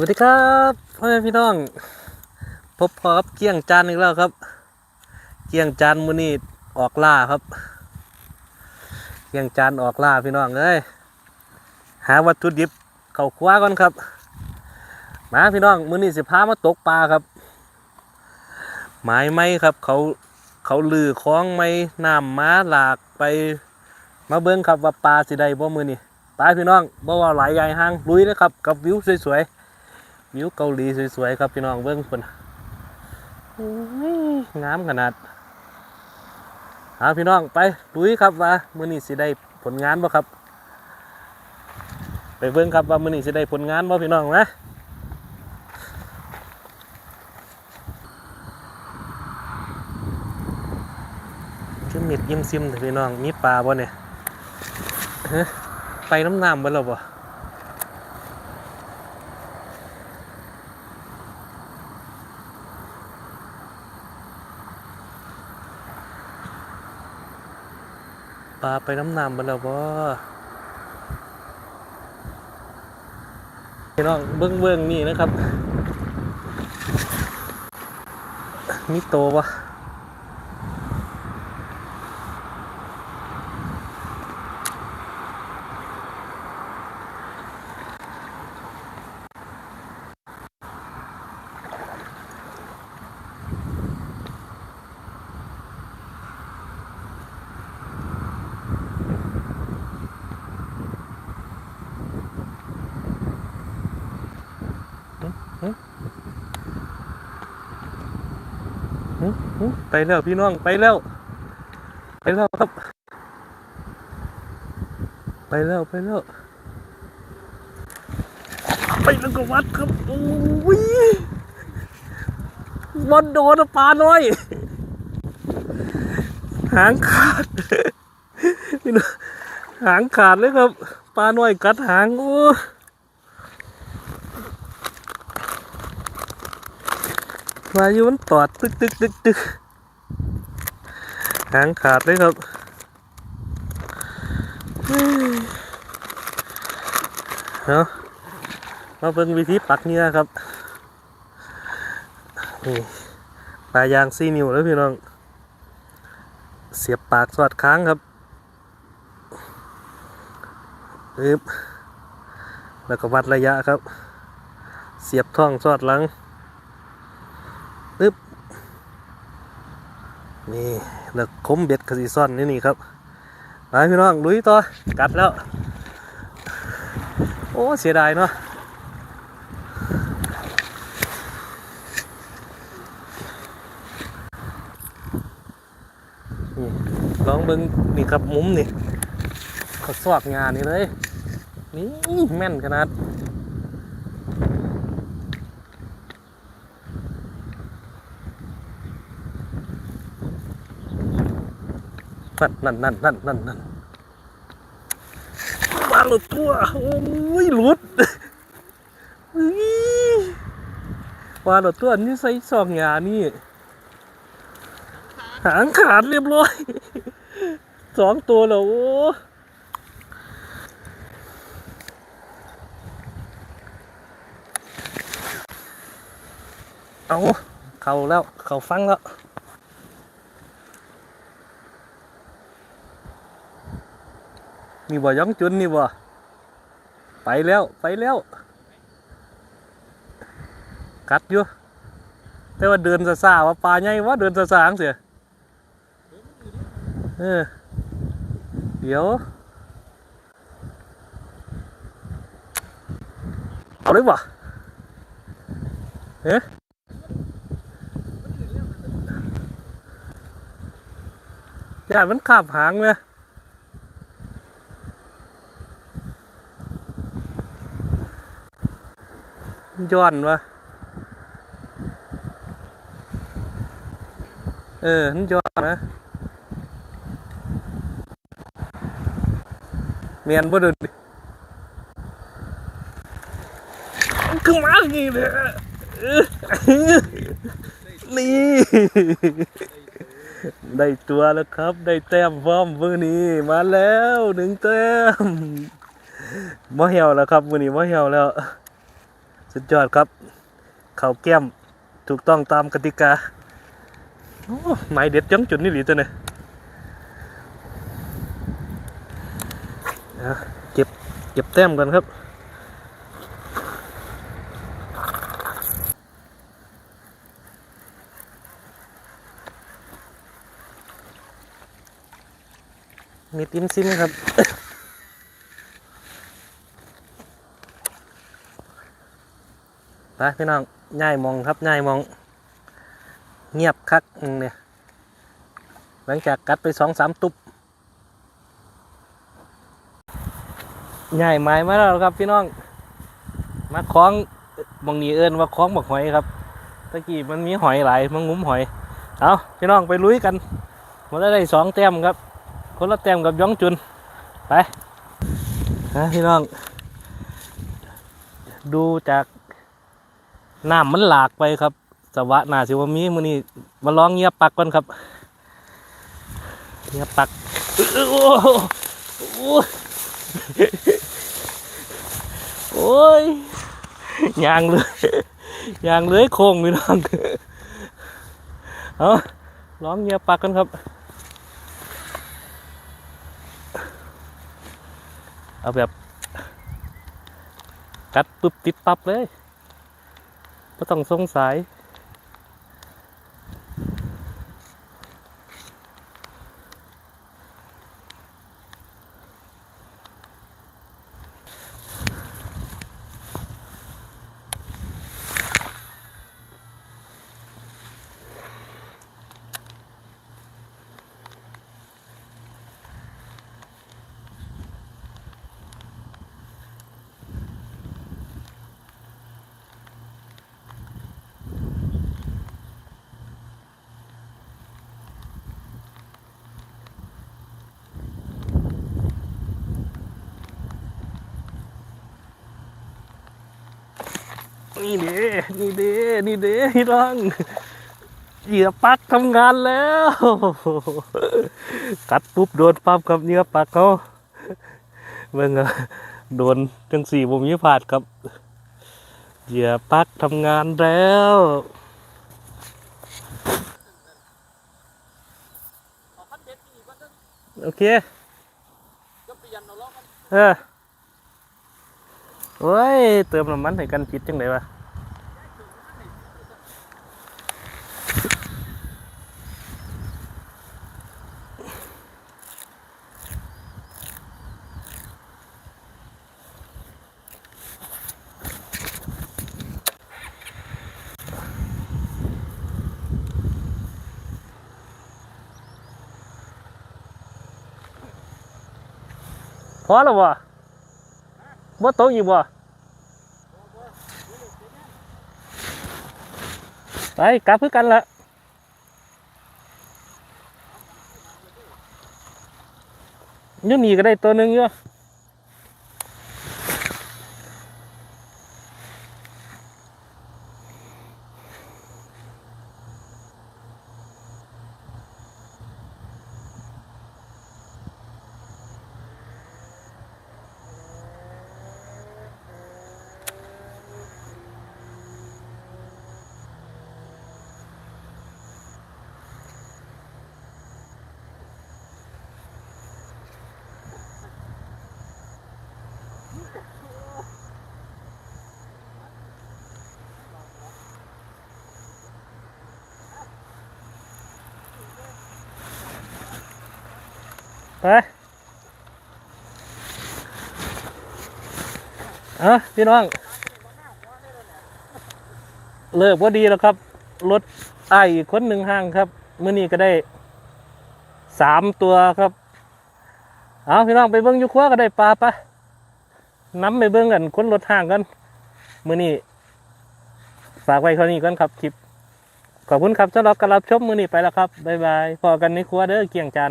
วัสดีครับพ่อแม่พี่น้อง พบพอครับเกี้ยงจานอีกแล้วครับ เกี้ยงจานมือนี้ออกล่าครับ เกี้ยงจานออกล่าพี่น้องเอ้ยหาวัตถุดิบเข้าครัวก่อนครับ มาพี่น้องมือนี้สิพามาตกปลาครับ หมายไม้ครับ เขาเขาลือคล้องไม้น้ำม้าหลากไป มาเบิ้งครับว่าปลาสิได้บ่มือนี้ไปพี่น้องบ่ว่าหลายใหญ่ห้างลุยเลยครับกับวิวสวยๆ วิวเกาหลีสวยๆครับพี่น้องเบิ้งคนโอ้ยงามขนาดหาพี่น้องไปลุยครับว่ามื้อนี้สิได้ผลงานบ่ครับ ไปเบิ้งครับว่ามื้อนี้สิได้ผลงานบ่พี่น้องนะชื่อม็ดยิ้มซิมเถอะพี่น้องมีปลาบ่เนี่ยไปน้ำน้ำบ่แล้วบ่ ปลาไปน้ำนำไปแล้วบ่พี่น้องเบื้องเบื้องนี่นะครับ มีโตวะ ไปแล้วพี่น้องไปแล้ว ไปแล้วครับ ไปแล้วไปแล้ว ไปแล้วก็วัดครับโอ้ยบอลโดนปลาน้อย หางขาดพี่น้องหางขาดเลยครับปลาน้อยกัดหางโอ้ วายุมันตอดตึกตึกตึกตึกหางขาดเลยครับเนาะมาเบิ่งวิธีปักเนี่ยครับนี่ปลายางซีนิ้วแล้วพี่น้อง เสียบปากสอดค้างครับปึ๊บแล้วก็วัดระยะครับ เสียบท่องสอดหลัง ปึ๊บนี่แล้วคมเบ็ดกระสีซ่อนนี่นี่ครับไปพี่น้องลุยต่อกัดแล้ว โอ้เสียดายเนาะนี่ลองเบิ้งนี่ครับมุมนี่เขาสวกงานนี่เลย นี่แม่นขนาด นั่นนั่นนั่นนั่นนั่นนั่นมาหลุดตัวโอ้ยหลุดมาหลุดตัวนี่ใส่ซองยานี่หางขาดเรียบร้อยสองตัวแล้วโอ้เอาเข้าแล้วเข้าฟังแล้ว นี่บ่ย้องจุนนี่บ่ไปแล้วไปแล้ว กัดอยู่แต่ว่าเดินซาซาว่าปลาใหญ่ว่าเดินซาซางเสียเออเดี๋ยวเอาเลยบ่เอ๊ะยานมันขาบหางเลย ย้อนวะเออมันย้อนนะเมียนบ่ดินดิคือมาอย่างนี้เลยนี่ ได้ตัวแล้วครับ ได้แต้มพร้อมมือนี้มาแล้วหนึ่งแต้มมาเหี่ยวแล้วครับมือนี้มาเหี่ยวแล้ว สุดยอดครับ เข้าแก้มถูกต้องตามกติกาโอ้หมายเด็ดจังจุดนี่หลีตัวเนี่ยอะเก็บเก็บแต้มกันครับมีติ้มซิมครับ ไปพี่น้องง่ายมองครับง่ายมอง เงียบคักเนี่ยหลังจากกัดไปสองสามตุบง่ายไม้มาแล้วครับพี่น้อง มาคล้องบางนี้เอิญว่าคล้องบักหอยครับตะกี้มันมีหอยหลายมันงุ้มหอยเอาพี่น้องไปลุยกันมาได้สองแต้มครับ คนละแต้มกับย้องจุนไปฮะพี่น้อง ดูจาก น้ำมันหลากไปครับสวะนาสิว่ามีมือนี้มาลองเงียบปักก่อนครับเงียบปักโอ้โหโอ้โหโอ้ยยางเลยยางเลยโค้งพี่น้องเอาลองเงียบปักกันครับ เอาแบบ กัดปุ๊บติดปั๊บเลย ไม่ต้องสงสัย นี่เด้นี่เด้นี่เด้พี่น้องเหยื่อปักทำงานแล้วกัดปุ๊บโดนปั๊บครับเหยื่อปักเขาเบิ่งอโดนจังสี่บ่มีพลาดครับเหยื่อปักทำงานแล้วโอเคเออ โอ้ย เติมน้ำมันให้กันผิดจังไดวะพอแล้ววะ บ่โตกอีกบ่ไปกลับคือกันละยังมีก็ได้ตัวหนึ่งอยู่ ไปเอาพี่น้อง เลิกว่าดีแล้วครับ รถไอ้อีกคนหนึ่งห้างครับเมื้อนี้ก็ได้สามตัวครับ เอาพี่น้องไปเบิ้งยุคว้าก็ได้ปลาปะน้ำไปเบิ้งกันคนรถห้างกันเมื้อนี้ฝากไว้เท่านี้ก่อนครับคลิปขอบคุณครับสำหรับการรับชมมือนี้ไปแล้วครับ บ๊ายบายพอกันในครัวเด้อเกี่ยงจาน